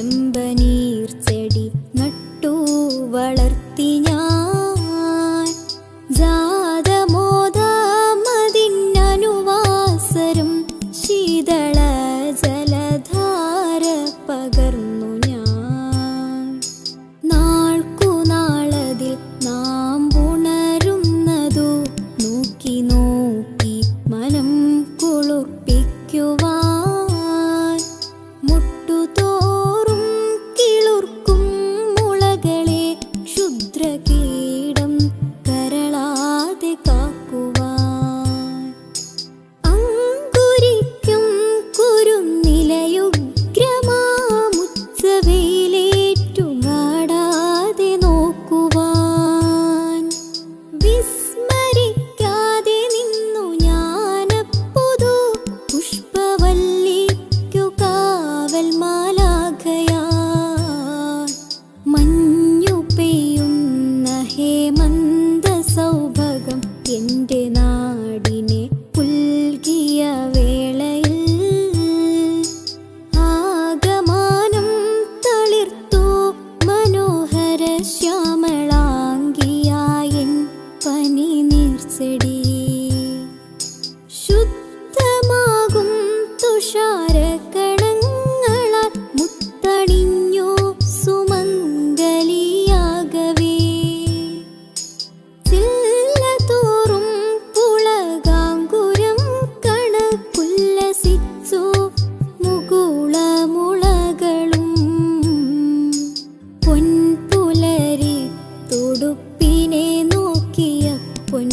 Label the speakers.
Speaker 1: ചെമ്പനീർ ചെടി നട്ടു വളർത്തി ഞാൻ mình തുടുപ്പിനെ നോക്കിയ പൊൻ